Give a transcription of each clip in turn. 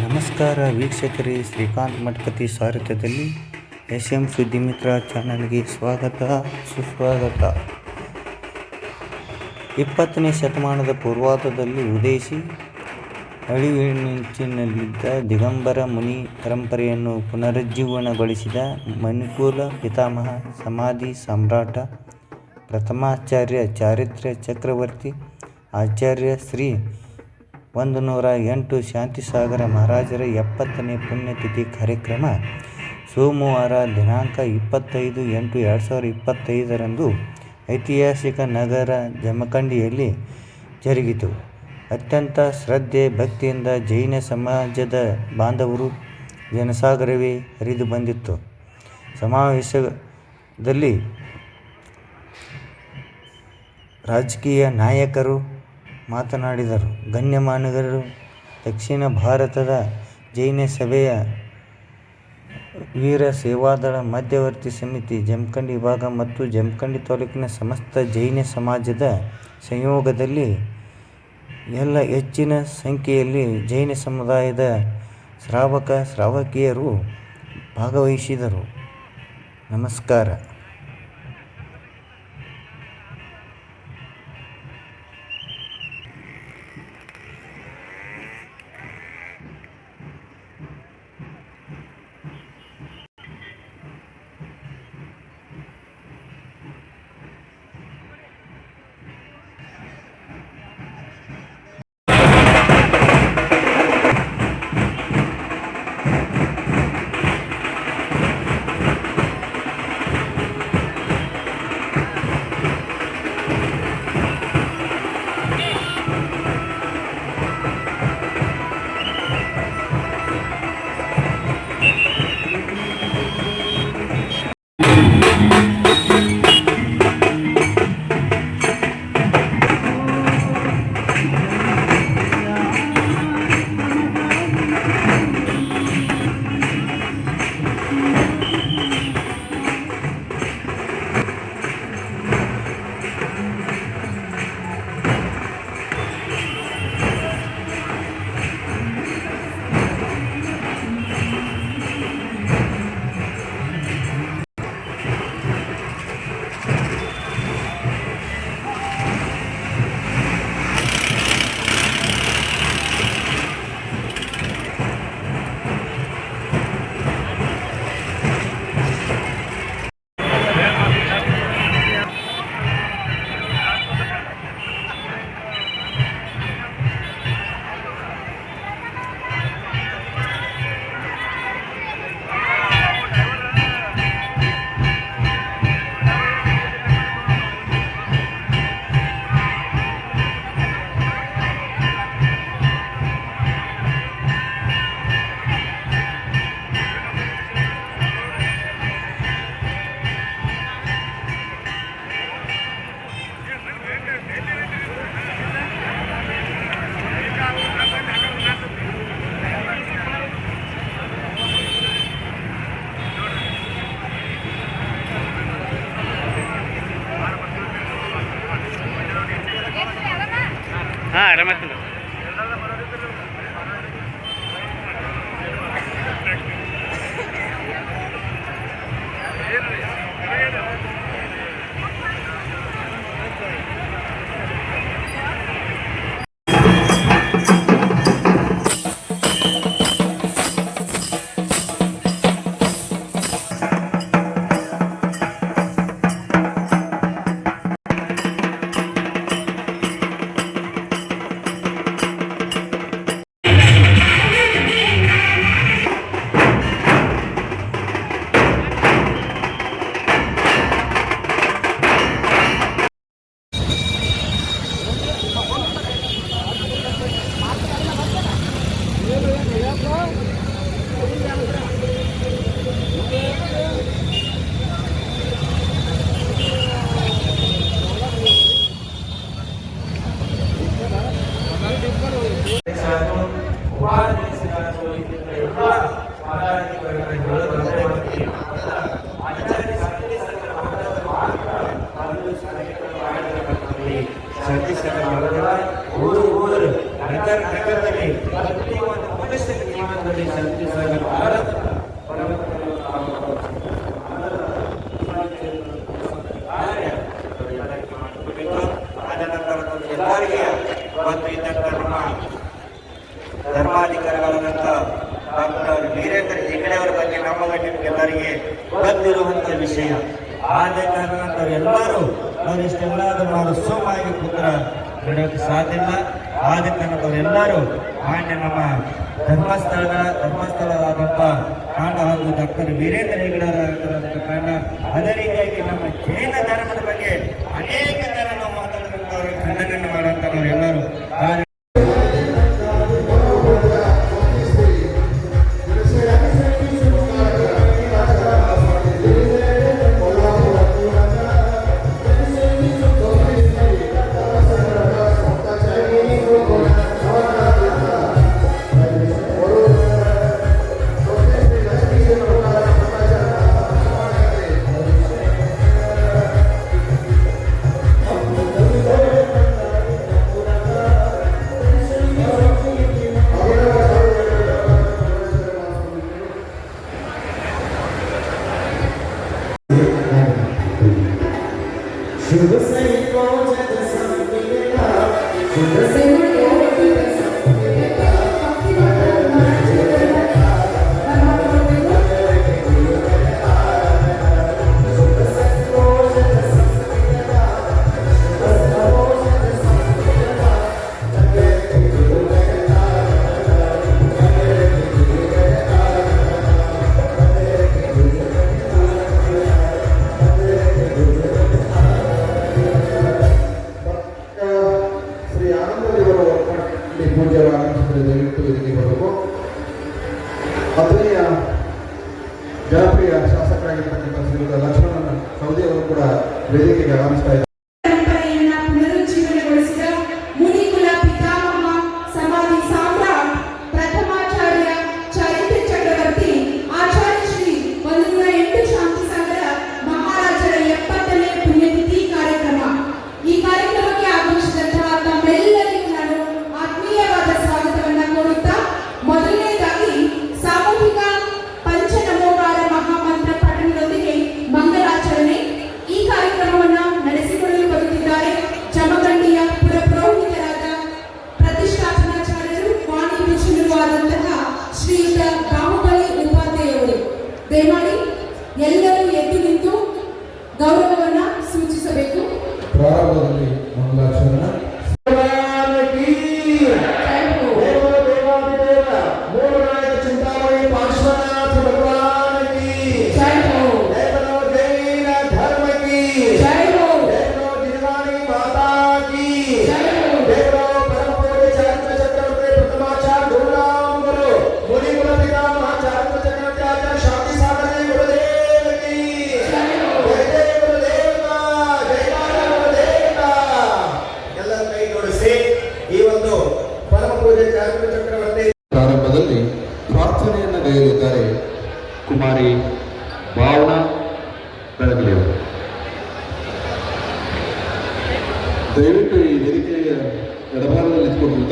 ನಮಸ್ಕಾರ ವೀಕ್ಷಕರೇ, ಶ್ರೀಕಾಂತ್ ಮಠಪತಿ ಸಾರಥ್ಯದಲ್ಲಿ ಎಸ್ ಎಂ ಸುದ್ದಿಮಿತ್ರ ಚಾನಲ್ಗೆ ಸ್ವಾಗತ, ಸುಸ್ವಾಗತ. ಇಪ್ಪತ್ತನೇ ಶತಮಾನದ ಪೂರ್ವಾರ್ಧದಲ್ಲಿ ಉದಯಿಸಿ ಅಳಿವಿನಂಚಿನಲ್ಲಿದ್ದ ದಿಗಂಬರ ಮುನಿ ಪರಂಪರೆಯನ್ನು ಪುನರುಜ್ಜೀವನಗೊಳಿಸಿದ ಮನುಕುಲ ಪಿತಾಮಹ, ಸಮಾಧಿ ಸಾಮ್ರಾಟ, ಪ್ರಥಮಾಚಾರ್ಯ ಚಾರಿತ್ರ್ಯ ಚಕ್ರವರ್ತಿ, ಆಚಾರ್ಯ ಶ್ರೀ ಒಂದು ನೂರ ಎಂಟು ಶಾಂತಿಸಾಗರ ಮಹಾರಾಜರ ಎಪ್ಪತ್ತನೇ ಪುಣ್ಯತಿಥಿ ಕಾರ್ಯಕ್ರಮ ಸೋಮವಾರ ದಿನಾಂಕ ಇಪ್ಪತ್ತೈದು ಎಂಟು ಎರಡು ಸಾವಿರದ ಇಪ್ಪತ್ತೈದರಂದು ಐತಿಹಾಸಿಕ ನಗರ ಜಮಖಂಡಿಯಲ್ಲಿ ಜರುಗಿತು. ಅತ್ಯಂತ ಶ್ರದ್ಧೆ ಭಕ್ತಿಯಿಂದ ಜೈನ ಸಮಾಜದ ಬಾಂಧವರು ಜನಸಾಗರವೇ ಹರಿದು ಬಂದಿತ್ತು. ಸಮಾವೇಶದಲ್ಲಿ ರಾಜಕೀಯ ನಾಯಕರು ಮಾತನಾಡಿದರು. ಗಣ್ಯಮಾನ್ಯರು, ದಕ್ಷಿಣ ಭಾರತದ ಜೈನ ಸಭೆಯ ವೀರ ಸೇವಾದಳ ಮಧ್ಯವರ್ತಿ ಸಮಿತಿ, ಜಮಖಂಡಿ ವಿಭಾಗ ಮತ್ತು ಜಮಖಂಡಿ ತಾಲೂಕಿನ ಸಮಸ್ತ ಜೈನ ಸಮಾಜದ ಸಂಯೋಗದಲ್ಲಿ ಎಲ್ಲ ಹೆಚ್ಚಿನ ಸಂಖ್ಯೆಯಲ್ಲಿ ಜೈನ ಸಮುದಾಯದ ಶ್ರಾವಕ, ಶ್ರಾವಕಿಯರು ಭಾಗವಹಿಸಿದರು. ನಮಸ್ಕಾರ. Claro, más. ಧರ್ಮಾಧಿಕಾರಿಗಳಾದಂಥ ಡಾಕ್ಟರ್ ವೀರೇಂದ್ರ ಹೆಗಡೆ ಅವರ ಬಗ್ಗೆ ನಮಗೆ ನಿಮ್ಗೆಲ್ಲರಿಗೆ ಗೊತ್ತಿರುವಂಥ ವಿಷಯ. ಆದ ಕಾರಣ ನಾವೆಲ್ಲರೂ ಅವರಿಷ್ಟೆಲ್ಲಾದ ನಾವು ಕೂತ್ರ ಬಿಡೋಕೆ ಸಾಧ್ಯ ಇಲ್ಲ. ಆದ ಕಾರಣ ಮಾನ್ಯ ನಮ್ಮ ಧರ್ಮಸ್ಥಳದ ಧರ್ಮಸ್ಥಳವಾದಂಥ ಕಾಂಡ ಡಾಕ್ಟರ್ ವೀರೇಂದ್ರ ಹೆಗಡೆ ಅವರ ಕಾರಣ ಅದೇ ರೀತಿಯಾಗಿ ನಮ್ಮ ಜೈನ ಧರ್ಮದ ಬಗ್ಗೆ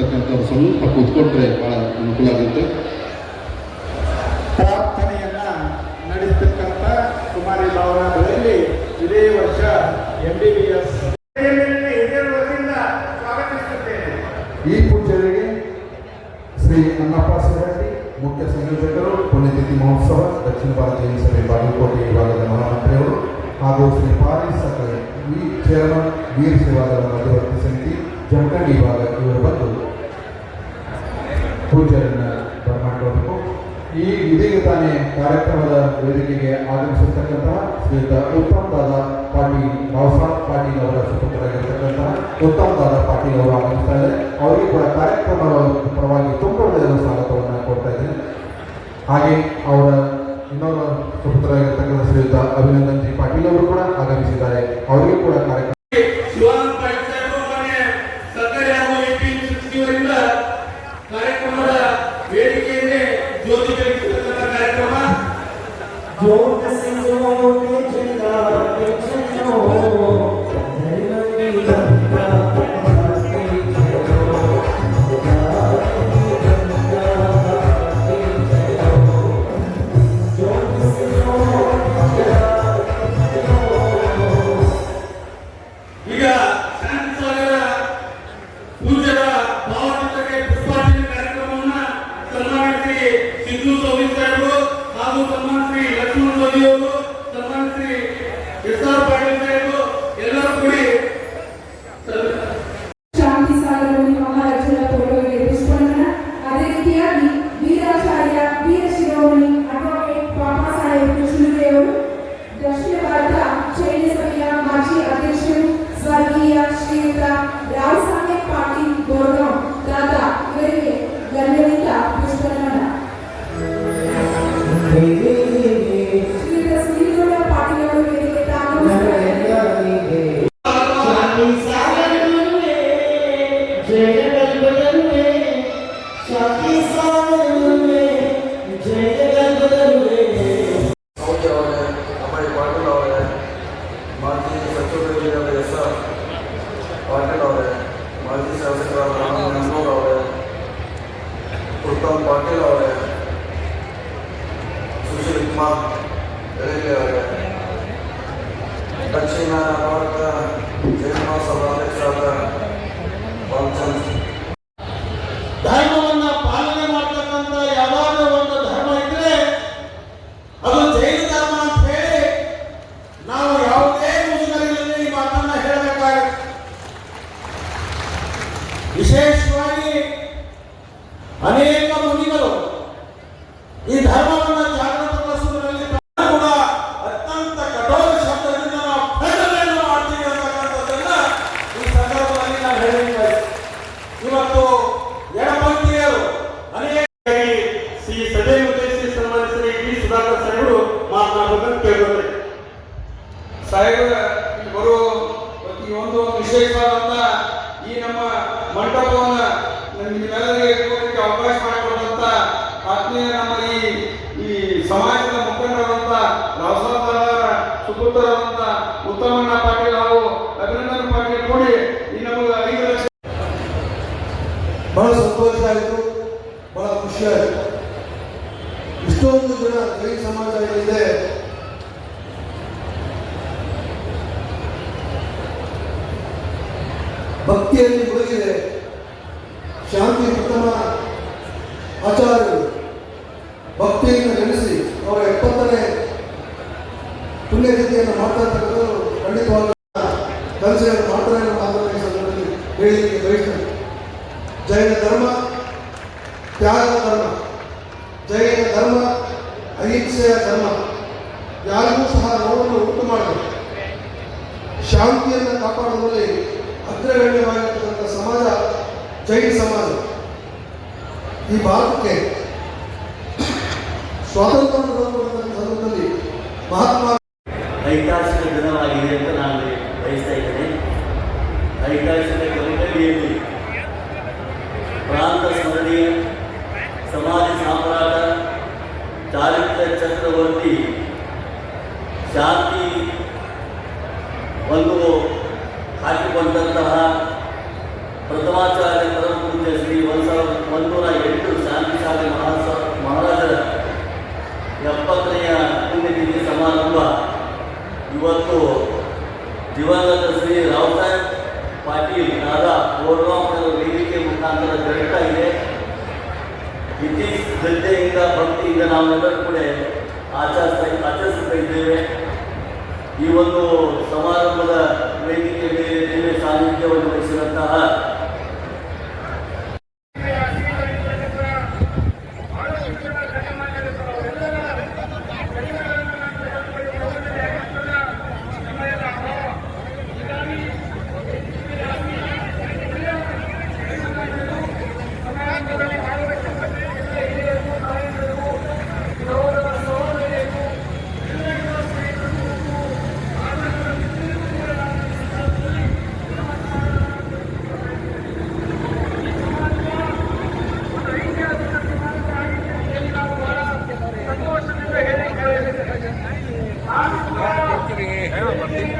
ನಿಂತ್ಕೊಂಡಿರ್ತಕ್ಕಂಥವ್ರು ಸ್ವಲ್ಪ ಕೂತ್ಕೊಂಡ್ರೆ ಬಹಳ ಅನುಕೂಲ ಆಗುತ್ತೆ. ಪ್ರಾರ್ಥನೆಯನ್ನ ನಡೆಸತಕ್ಕಂಥ ಕುಮಾರಿ ಭಾವನಾ ಬೆಳಲ್ಲಿ ಇದೇ ವರ್ಷ ಎಂ ಬಿ ಬಿ ಎಸ್ ಪೂಜೆಯನ್ನ ಮಾಡಿಕೊಳ್ಬೇಕು. ಈ ಇದೀಗ ತಾನೇ ಕಾರ್ಯಕ್ರಮದ ವೇದಿಕೆಗೆ ಆಗಮಿಸಿರ್ತಕ್ಕಂತಹ ಶ್ರೀಯುತ ಉತ್ತಮ್ ದಾದಾ ಪಾಟೀಲ್ ರಾವ್ಸಾಬ್ ಪಾಟೀಲ್ ಅವರ ಸುಪುತ್ರರಾಗಿರ್ತಕ್ಕಂತಹ ಉತ್ತಮ್ ದಾದಾ ಪಾಟೀಲ್ ಅವರು ಆಗಮಿಸ್ತಾ ಇದ್ದಾರೆ. ಅವರಿಗೆ ಕೂಡ ಕಾರ್ಯಕ್ರಮದ ಪರವಾಗಿ ತುಂಬ ಒಳ್ಳೆಯ ಸ್ವಾಗತವನ್ನು ಕೊಡ್ತಾ ಇದ್ದೇನೆ. ಹಾಗೆ ಅವರ ಇನ್ನೊಬ್ಬ ಸುಪುತ್ರರಾಗಿರ್ತಕ್ಕಂಥ ಶ್ರೀಯುತ ಅಭಿನಂದನ್ ಜಿ ಪಾಟೀಲ್ ಅವರು ಕೂಡ ಆಗಮಿಸಿದ್ದಾರೆ. ಅವರಿಗೂ ಕೂಡ ಕಾರ್ಯಕ್ರಮ ವೇದಿಕೆಯನ್ನೇ ಜ್ಯೋತಿ ಬೆಳಗಿಸುವಂತಹ ಕಾರ್ಯಕ್ರಮ ಜೋಗ ಸಿದ್ದು ಸೋಲಿ ಸಾಹೇಬರು ಹಾಗೂ ಸನ್ಮಾನ ಶ್ರೀ ಲಕ್ಷ್ಮಣ ಸೋದಿ ಅವರು ಸನ್ಮಾನ ಶ್ರೀ ಎಸ್ ಆರ್ ಪಾಟೀಲ್ ಸುಶೀಲ್ ಕುಮಾರ್ ಬೆಳಗ್ಗೆ ಅವರೇ ದಕ್ಷಿಣ ಉತ್ತಮಣ್ಣ ಪಾಟೀಲ್ ಕೂಡಿ ಈ ನಮಗೆ ಐದು ಲಕ್ಷ ಬಹಳ ಸಂತೋಷ ಆಯಿತು, ಬಹಳ ಖುಷಿ ಇಷ್ಟೊಂದು ಜನ ಸಮಾಜ ಇದೆ ಭಕ್ತಿಯಲ್ಲಿ ಮುಳುಗಿದೆ. ಶಾಂತಿ ಉತ್ತಮ ಆಚಾರ್ಯರು. ಭಕ್ತಿಯನ್ನು ನೆನೆಸಿ ಅವರ ಎಪ್ಪತ್ತನೇ ಪುಣ್ಯತಿಥಿಯನ್ನು ಖಂಡಿತವಾಗಿ ಕನಸಿನ ಮಾತನಾಡಿದ ಮಾತನಾಡಿದ ಸಂದರ್ಭದಲ್ಲಿ ಹೇಳಲಿಕ್ಕೆ ಬಯಸ್ತೇನೆ ಜೈನ ಧರ್ಮ, ತ್ಯಾಗದ ಧರ್ಮ, ಜೈನ ಧರ್ಮ, ಅಹಿಂಸೆಯ ಧರ್ಮ, ಯಾರಿಗೂ ಸಹ ನೋವನ್ನು ಉಂಟು ಮಾಡಬೇಕು ಶಾಂತಿಯನ್ನು ಕಾಪಾಡುವಲ್ಲಿ ಅಗ್ರಗಣ್ಯವಾಗಿರ್ತಕ್ಕಂಥ ಸಮಾಜ ಜೈನ ಸಮಾಜ. ಈ ಭಾರತಕ್ಕೆ ಸ್ವಾತಂತ್ರ್ಯವನ್ನು ತಂದುಕೊಡುವಂಥ ಸಂದರ್ಭದಲ್ಲಿ ಮಹಾತ್ಮ ಐತಿಹಾಸಿಕ ದಿನವಾಗಿದೆ ಅಂತ ನಾನು ಬಯಸ್ತಾ ಇದ್ದೇನೆ ಐತಿಹಾಸಿಕ ಕವಿತೆಯಲ್ಲಿ ಪ್ರಾಂತ ಸ್ಮರಣೀಯ ಸಮಾಜ ಸಾಮ್ರಾಟ ಚಾರಿತ್ರ್ಯ ಚಕ್ರವರ್ತಿ ಶಾಂತಿ ಒಂದು ಹಾಕಿಕೊಂಡಂತಹ ಪ್ರಥಮಾಚಾರ್ಯ ಪರಮ ಪೂಜ್ಯ ಶ್ರೀ ಒಂದು ಸಾವಿರದ ಒಂದೂರ ಎಂಟು ಶಾಂತಿ ಶಾಲೆ ಮಹಾಸ ಮಹಾರಾಜರ ಎಪ್ಪತ್ತನೆಯ ಪುಣ್ಯತಿಥಿ ಸಮಾರಂಭ ಇವತ್ತು ದಿವಂಗತ ಶ್ರೀ ರಾವ್ ಸಾಹೇಬ್ ಪಾಟೀಲ್ ದಾದಾ ಗೋರ್ಗಾಂವ್ ವೇದಿಕೆ ಮುಖಾಂತರ ಜರುಗ್ತಾ ಇದೆ. ಇತಿ ಶ್ರದ್ಧೆಯಿಂದ ಭಕ್ತಿಯಿಂದ ನಾವೆಲ್ಲರೂ ಕೂಡ ಆಚರಿಸ್ತಾ ಆಚರಿಸ್ತಾ ಇದ್ದೇವೆ. ಈ ಒಂದು ಸಮಾರಂಭದ ವೇದಿಕೆ ಮೇಲೆ ಸಾನ್ನಿಧ್ಯವನ್ನು ವಹಿಸಿದಂತಹ Yeah.